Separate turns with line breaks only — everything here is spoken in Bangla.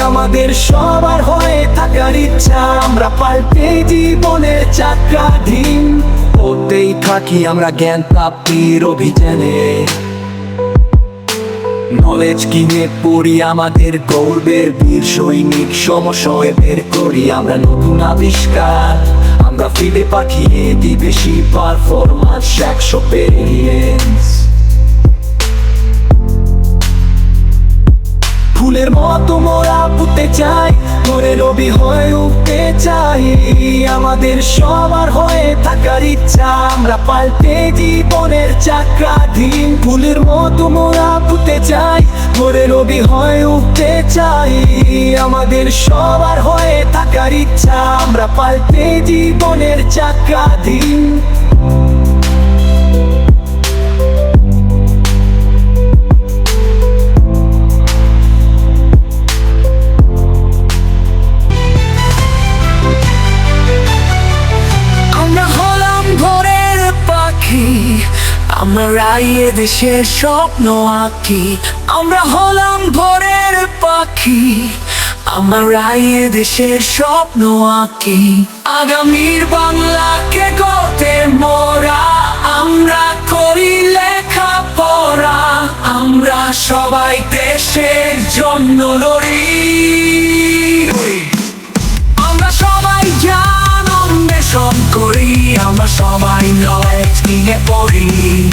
আমাদের সবার হয়ে থাকার ইচ্ছা। আমরা পাল্টে জীবনের চাকাধীন ওতেই থাকি আমরা জ্ঞান প্রাপ্তির অভিযানে। নলেজ কিনে পড়ি আমাদের গৌরবের বীর সৈনিক সমসয়ে বের করি আমরা নতুন আবিষ্কার। আমরা ফিরে পাঠিয়ে দিই বেশি পারফরমান্স একশো পেরিয়েন্স। ফুলের মতো মোরা পুঁতে চাই করে রবি হয়ে উঠতে চাই। আমাদের সবার হয়ে থাকার ইচ্ছা, আমরা পাল্টে জীবনের চাকাধীন ফুলের মতো মোরা পুঁতে চাই করে রবি হয়ে উঠতে চাই। আমাদের সবার হয়ে থাকার ইচ্ছা, আমরা পাল্টে জীবনের আমরা আমরা এ দেশের স্বপ্ন আঁকি। আমরা হলাম ভোরের পাখি। আমরা এ দেশের স্বপ্ন আঁকি। আগামীর বাংলাকে গতে মোরা। আমরা করি লেখা পড়া আমরা সবাই দেশের জন্য লড়ি। আমরা সবাই জানন্দে সব করি। আমরা সবাই নয় Сніє порі